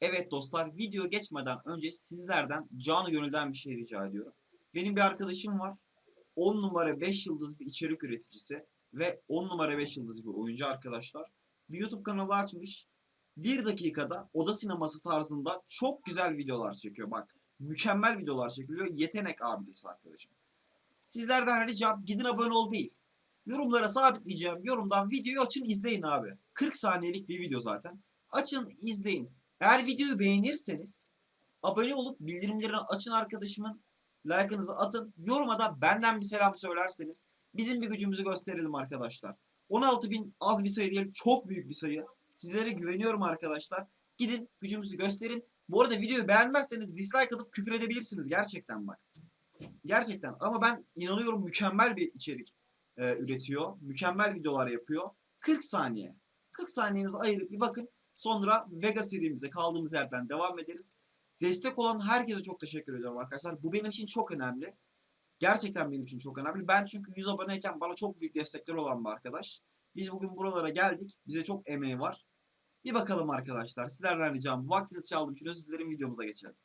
Evet dostlar video geçmeden önce sizlerden canı gönülden bir şey rica ediyorum. Benim bir arkadaşım var. 10 numara 5 yıldız bir içerik üreticisi ve 10 numara 5 yıldız bir oyuncu arkadaşlar. Bir YouTube kanalı açmış. 1 dakikada oda sineması tarzında çok güzel videolar çekiyor. Bak mükemmel videolar çekiliyor. Yetenek abidesi arkadaşım. Sizlerden ricam gidin abone ol değil. Yorumlara sabitleyeceğim. Yorumdan videoyu açın izleyin abi. 40 saniyelik bir video zaten. Açın izleyin. Eğer videoyu beğenirseniz abone olup bildirimlerini açın arkadaşımın like'ınızı atın. Yoruma da benden bir selam söylerseniz bizim bir gücümüzü gösterelim arkadaşlar. 16 bin az bir sayı değil çok büyük bir sayı. Sizlere güveniyorum arkadaşlar. Gidin gücümüzü gösterin. Bu arada videoyu beğenmezseniz dislike atıp küfür edebilirsiniz gerçekten bak. Gerçekten ama ben inanıyorum mükemmel bir içerik e, üretiyor. Mükemmel videolar yapıyor. 40 saniye. 40 saniyenizi ayırıp bir bakın. Sonra Vega serimize kaldığımız yerden devam ederiz. Destek olan herkese çok teşekkür ediyorum arkadaşlar. Bu benim için çok önemli. Gerçekten benim için çok önemli. Ben çünkü 100 aboneyken bana çok büyük destekler olan bir arkadaş. Biz bugün buralara geldik. Bize çok emeği var. Bir bakalım arkadaşlar. Sizlerden ricam vaktinizi çaldığım için özür dilerim videomuza geçelim.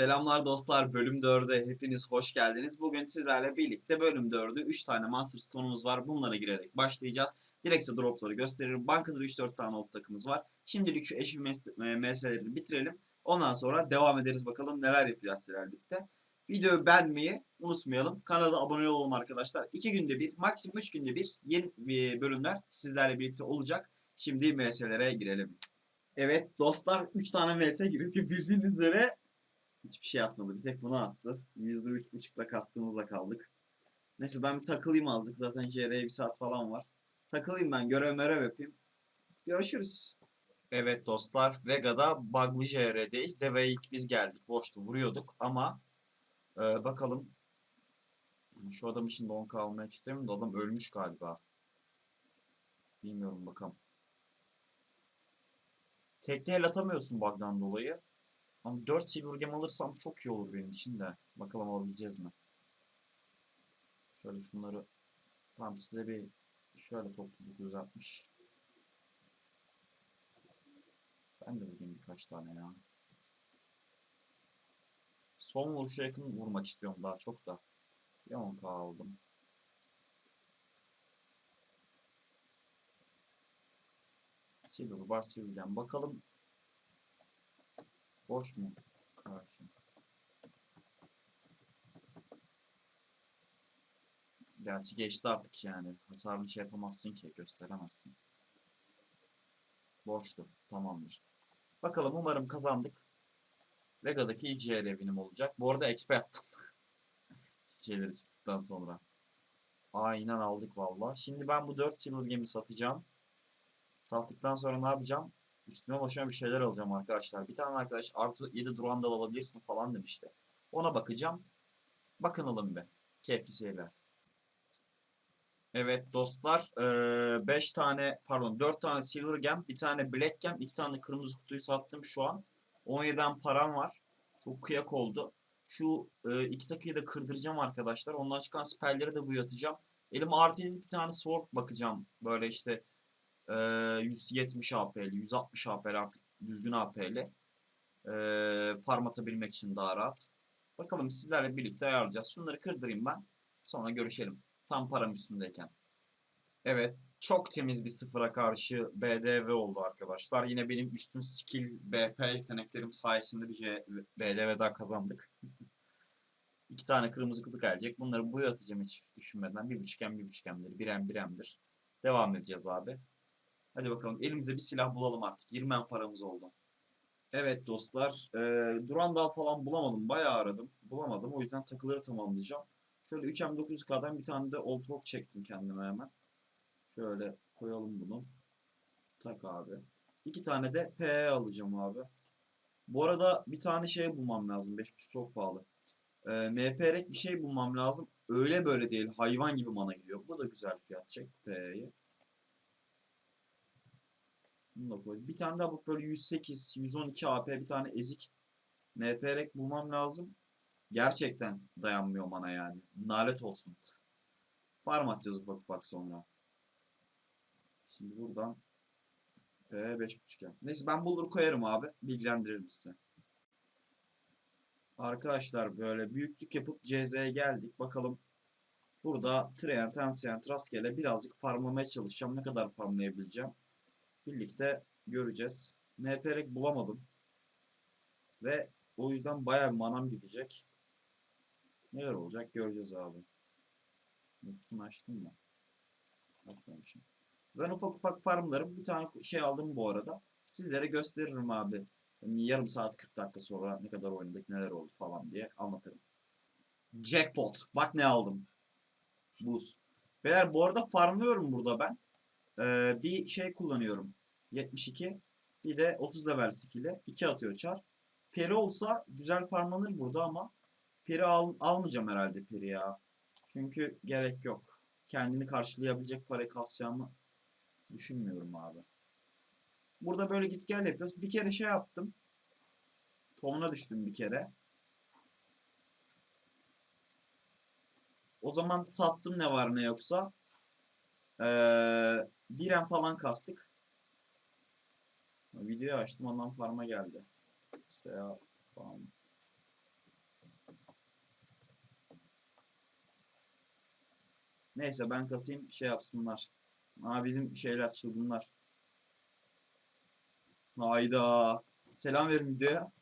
Selamlar dostlar. Bölüm 4'e hepiniz hoş geldiniz. Bugün sizlerle birlikte bölüm 4'ü 3 tane Master Stone'umuz var. Bunlara girerek başlayacağız. Direkse dropları gösteririm. Bankada 3-4 tane old takımız var. Şimdilik şu eşi meselelerini bitirelim. Ondan sonra devam ederiz bakalım neler yapacağız sizlerle birlikte. Videoyu beğenmeyi unutmayalım. Kanala abone olalım arkadaşlar. 2 günde bir, maksimum 3 günde bir yeni bir bölümler sizlerle birlikte olacak. Şimdi meselelere girelim. Evet dostlar 3 tane giriyor ki bildiğiniz üzere Hiçbir şey atmadı. Bir tek bunu attı. %3.5'la kastığımızla kaldık. Neyse ben bir takılayım azıcık. Zaten JR'ye bir saat falan var. Takılayım ben. Görev merev yapayım. Görüşürüz. Evet dostlar. Vega'da bug'lı JR'deyiz. Deveye ilk biz geldik. Boştu. Vuruyorduk ama e, bakalım. Şu adam için de 10k almak istemiyorum da adam ölmüş galiba. Bilmiyorum bakalım. Tekne el atamıyorsun bug'dan dolayı. Ama 4 silver gem alırsam çok iyi olur benim için de. Bakalım alabileceğiz mi? Şöyle şunları tam size bir şöyle toplu 960. Ben de bugün birkaç tane ya. Son vuruşa yakın vurmak istiyorum daha çok da. Bir 10k aldım. Silver bar silver gem. Bakalım Boş mu? Karşı. Gerçi geçti artık yani. Hasarını şey yapamazsın ki. Gösteremezsin. Boştu. Tamamdır. Bakalım umarım kazandık. Vega'daki ilk JR benim olacak. Bu arada XP yaptım. Şeyleri çıktıktan sonra. Aynen aldık valla. Şimdi ben bu 4 silver gemi satacağım. Sattıktan sonra ne yapacağım? Üstüme başıma bir şeyler alacağım arkadaşlar. Bir tane arkadaş artı 7 Durandal alabilirsin falan demişti. Ona bakacağım. Bakınalım be. Keyifli seyirler. Evet dostlar. 5 tane pardon 4 tane Silver Gem, bir tane Black Gem, 2 tane kırmızı kutuyu sattım şu an. 17'den param var. Çok kıyak oldu. Şu e, iki takıyı da kırdıracağım arkadaşlar. Ondan çıkan spellleri de bu yatacağım. Elim artı 7 bir tane sword bakacağım. Böyle işte 170 AP'li, 160 AP'li artık düzgün AP'li. farm atabilmek için daha rahat. Bakalım sizlerle birlikte ayarlayacağız. Şunları kırdırayım ben. Sonra görüşelim. Tam param üstündeyken. Evet. Çok temiz bir sıfıra karşı BDV oldu arkadaşlar. Yine benim üstün skill BP yeteneklerim sayesinde bir BDV daha kazandık. İki tane kırmızı kutu gelecek. Bunları bu atacağım hiç düşünmeden. Bir buçuk em bir buçuk emdir. Bir em bir emdir. Devam edeceğiz abi. Hadi bakalım elimize bir silah bulalım artık. 20 en paramız oldu. Evet dostlar. E, Durandal falan bulamadım. Bayağı aradım. Bulamadım. O yüzden takıları tamamlayacağım. Şöyle 3M9K'dan bir tane de Old Rock çektim kendime hemen. Şöyle koyalım bunu. Tak abi. İki tane de PE alacağım abi. Bu arada bir tane şey bulmam lazım. 5.5 çok pahalı. E, MPRek bir şey bulmam lazım. Öyle böyle değil. Hayvan gibi mana gidiyor. Bu da güzel fiyat. Çek PE'yi. Bunu da koy. Bir tane daha bu böyle 108, 112 AP bir tane ezik MPRek bulmam lazım. Gerçekten dayanmıyor bana yani. Nalet olsun. Farm atacağız ufak ufak sonra. Şimdi buradan e, 5.5 yap. Neyse ben bulur koyarım abi. Bilgilendiririm size. Arkadaşlar böyle büyüklük yapıp CZ'ye geldik. Bakalım burada Trient, Ancient, rastgele birazcık farmlamaya çalışacağım. Ne kadar farmlayabileceğim. Birlikte göreceğiz. MPRek bulamadım. Ve o yüzden bayağı manam gidecek. Neler olacak göreceğiz abi. Kutusunu açtım mı? Açmamışım. Ben ufak ufak farmlarım. Bir tane şey aldım bu arada. Sizlere gösteririm abi. Yani yarım saat 40 dakika sonra ne kadar oynadık neler oldu falan diye anlatırım. Jackpot. Bak ne aldım. Buz. Beyler bu arada farmlıyorum burada ben. Ee, bir şey kullanıyorum. 72. Bir de 30 level skill'e 2 atıyor çar. Peri olsa güzel farmlanır burada ama peri al, almayacağım herhalde peri ya. Çünkü gerek yok. Kendini karşılayabilecek parayı kasacağımı düşünmüyorum abi. Burada böyle git gel yapıyoruz. Bir kere şey yaptım. Tomuna düştüm bir kere. O zaman sattım ne var ne yoksa. Ee, biren falan kastık. Videoyu açtım ondan farma geldi. Seya falan. Neyse ben kasayım şey yapsınlar. Aa bizim şeyler çılgınlar. Hayda. Selam verin videoya.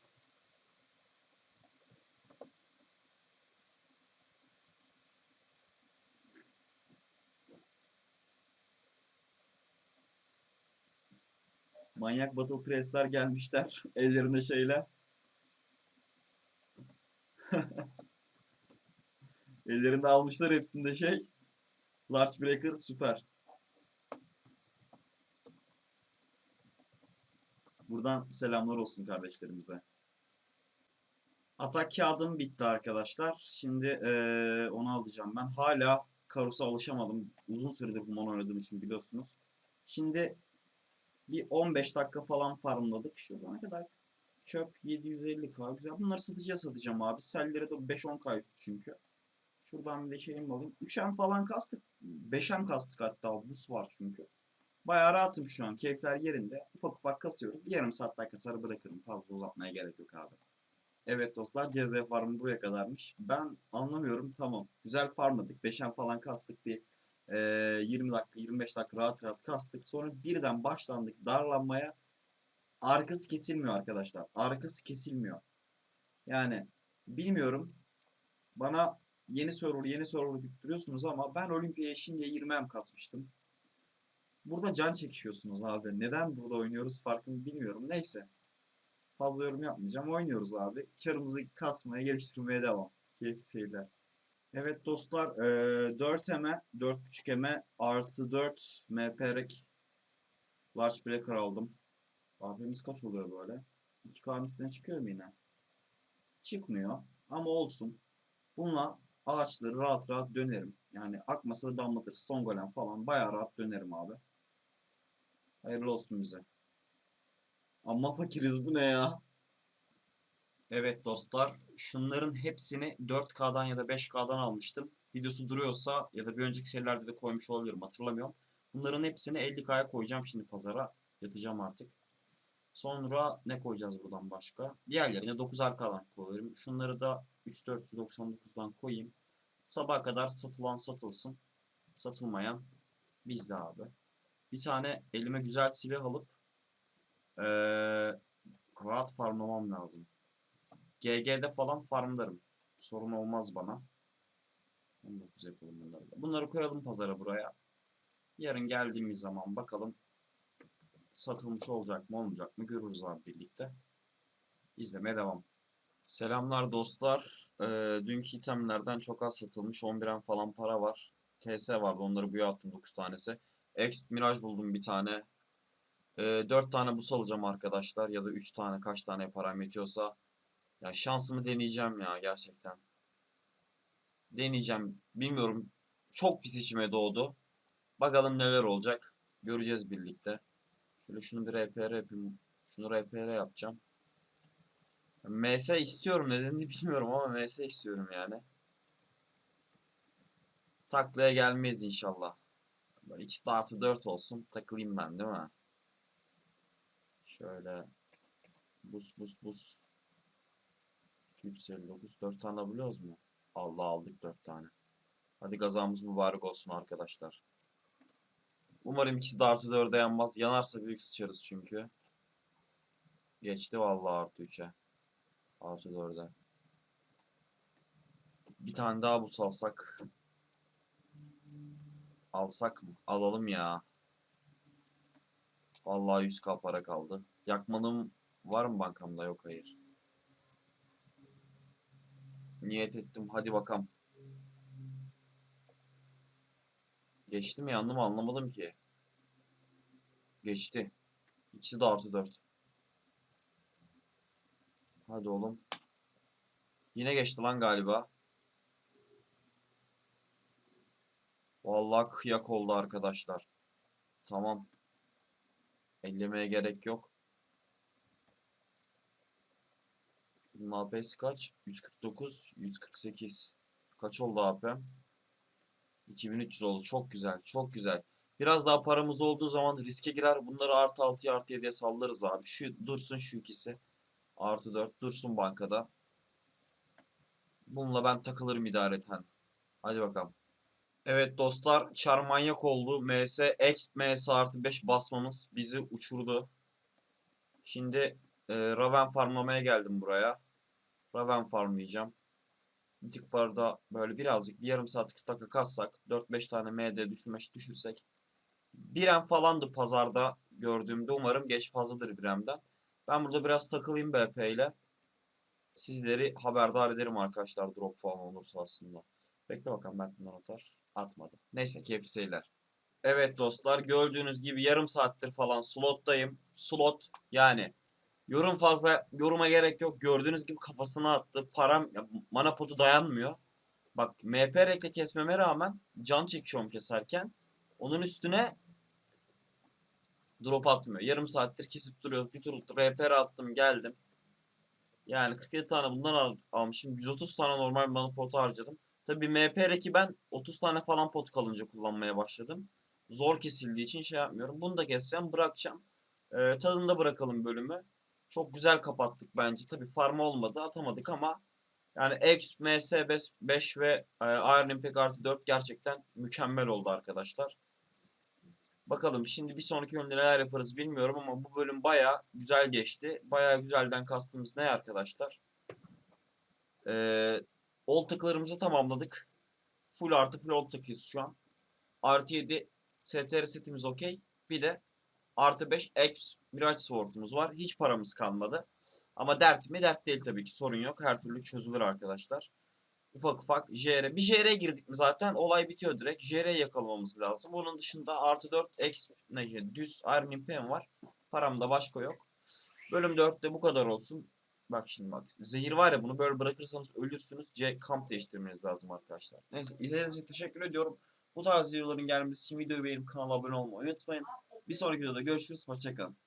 Manyak Battle Press'ler gelmişler. Ellerinde şeyle. Ellerinde almışlar hepsinde şey. Large Breaker süper. Buradan selamlar olsun kardeşlerimize. Atak kağıdım bitti arkadaşlar. Şimdi eee, onu alacağım ben. Hala Karus'a alışamadım. Uzun süredir Human oynadığım için biliyorsunuz. Şimdi bir 15 dakika falan farmladık. Şurada ne kadar çöp 750k güzel. Bunları satıcıya satacağım abi. Sellere de 5-10k yüklü çünkü. Şuradan bir de şeyimi alayım. 3M falan kastık. 5M kastık hatta. Bus var çünkü. Bayağı rahatım şu an. Keyifler yerinde. Ufak ufak kasıyorum. Bir yarım saat dakika sarı bırakırım. Fazla uzatmaya gerek yok abi. Evet dostlar CZ farmı buraya kadarmış. Ben anlamıyorum tamam. Güzel farmladık. 5M falan kastık bir e, 20 dakika 25 dakika rahat rahat kastık. Sonra birden başlandık darlanmaya. Arkası kesilmiyor arkadaşlar. Arkası kesilmiyor. Yani bilmiyorum. Bana yeni server yeni server duruyorsunuz ama ben Olimpiyaya şimdiye 20M kasmıştım. Burada can çekişiyorsunuz abi. Neden burada oynuyoruz farkını bilmiyorum. Neyse. Fazla yorum yapmayacağım. Oynuyoruz abi. Karımızı kasmaya, geliştirmeye devam. Keyifli seyirler. Evet dostlar. eee 4 eme, 4.5 eme artı 4 MPRek Large Breaker aldım. AP'miz kaç oluyor böyle? 2K'nın üstüne çıkıyor mu yine? Çıkmıyor. Ama olsun. Bununla ağaçları rahat rahat dönerim. Yani akmasa da damlatır. Stone Golem falan bayağı rahat dönerim abi. Hayırlı olsun bize. Amma fakiriz bu ne ya? Evet dostlar, şunların hepsini 4K'dan ya da 5K'dan almıştım. Videosu duruyorsa ya da bir önceki şeylerde de koymuş olabilirim hatırlamıyorum. Bunların hepsini 50K'ya koyacağım şimdi pazara. Yatacağım artık. Sonra ne koyacağız buradan başka? Diğerlerine 9K'dan koyuyorum. Şunları da 3499'dan koyayım. Sabaha kadar satılan satılsın. Satılmayan bizde abi. Bir tane elime güzel silah alıp eee rahat farmlamam lazım. GG'de falan farmlarım. Sorun olmaz bana. 19 yapalım bunları da. Bunları koyalım pazara buraya. Yarın geldiğimiz zaman bakalım satılmış olacak mı olmayacak mı görürüz abi birlikte. İzlemeye devam. Selamlar dostlar. Ee, dünkü itemlerden çok az satılmış. 11'en falan para var. TS vardı onları buya attım 9 tanesi. X Mirage buldum bir tane. Ee, 4 tane bus alacağım arkadaşlar. Ya da 3 tane kaç tane param yetiyorsa. Ya şansımı deneyeceğim ya gerçekten. Deneyeceğim. Bilmiyorum. Çok pis içime doğdu. Bakalım neler olacak. Göreceğiz birlikte. Şöyle şunu bir RPR yapayım. Şunu RPR yapacağım. MS istiyorum nedenini bilmiyorum ama MS istiyorum yani. Taklaya gelmeyiz inşallah. Böyle ikisi de artı 4 olsun. Takılayım ben değil mi? Şöyle. Bus bus bus. 259. 4 tane alabiliyoruz mu? Allah aldık 4 tane. Hadi gazamız mübarek olsun arkadaşlar. Umarım ikisi de artı 4'e yanmaz. Yanarsa büyük sıçarız çünkü. Geçti vallahi artı 3'e. Artı 4'e. Bir tane daha bus alsak. Alsak mı? Alalım ya. Vallahi 100k para kaldı. Yakmanım var mı bankamda? Yok hayır. Niyet ettim. Hadi bakalım. Geçti mi yandı anlamadım ki. Geçti. İkisi de artı 4. Hadi oğlum. Yine geçti lan galiba. Vallahi kıyak oldu arkadaşlar. Tamam. Ellemeye gerek yok. Bunun AP'si kaç? 149, 148. Kaç oldu AP'm? 2300 oldu. Çok güzel, çok güzel. Biraz daha paramız olduğu zaman riske girer. Bunları artı 6'ya artı 7'ye sallarız abi. Şu dursun şu ikisi. Artı 4 dursun bankada. Bununla ben takılırım idareten. Hadi bakalım. Evet dostlar çar manyak oldu. MS X MS artı 5 basmamız bizi uçurdu. Şimdi e, Raven farmlamaya geldim buraya. Raven farmlayacağım. Bir tık barda böyle birazcık bir yarım saat 40 dakika kassak 4-5 tane MD düşürme, düşürsek. Birem falandı pazarda gördüğümde umarım geç fazladır biremden. Ben burada biraz takılayım BP ile. Sizleri haberdar ederim arkadaşlar drop falan olursa aslında. Bekle bakalım ben bundan atar. Atmadı. Neyse keyifli seyirler. Evet dostlar gördüğünüz gibi yarım saattir falan slottayım. Slot yani yorum fazla yoruma gerek yok. Gördüğünüz gibi kafasına attı. Param ya, mana potu dayanmıyor. Bak MP rekle kesmeme rağmen can çekiyorum keserken. Onun üstüne drop atmıyor. Yarım saattir kesip duruyoruz. Bir tur RPR attım geldim. Yani 47 tane bundan al almışım. 130 tane normal mana potu harcadım. Tabi MPR'ki ben 30 tane falan pot kalınca kullanmaya başladım. Zor kesildiği için şey yapmıyorum. Bunu da keseceğim, bırakacağım. Ee, tadında bırakalım bölümü. Çok güzel kapattık bence. Tabi farm olmadı, atamadık ama yani X, MS 5 ve e, Iron Impact artı 4 gerçekten mükemmel oldu arkadaşlar. Bakalım şimdi bir sonraki bölümde neler yaparız bilmiyorum ama bu bölüm baya güzel geçti. Baya güzelden kastımız ne arkadaşlar? Eee Old takılarımızı tamamladık. Full artı full old takıyoruz şu an. Artı 7 STR setimiz okey. Bir de artı 5 X Mirage Sword'umuz var. Hiç paramız kalmadı. Ama dert mi? Dert değil tabii ki. Sorun yok. Her türlü çözülür arkadaşlar. Ufak ufak JR. Bir JR'ye girdik mi zaten olay bitiyor direkt. JR'ye yakalamamız lazım. Onun dışında artı 4 X ne, düz Iron Impem var. Paramda başka yok. Bölüm 4'te bu kadar olsun. Bak şimdi bak. Zehir var ya bunu böyle bırakırsanız ölürsünüz. C kamp değiştirmeniz lazım arkadaşlar. Neyse izlediğiniz için teşekkür ediyorum. Bu tarz videoların gelmesi için videoyu beğenip kanala abone olmayı unutmayın. Bir sonraki videoda görüşürüz. Hoşçakalın.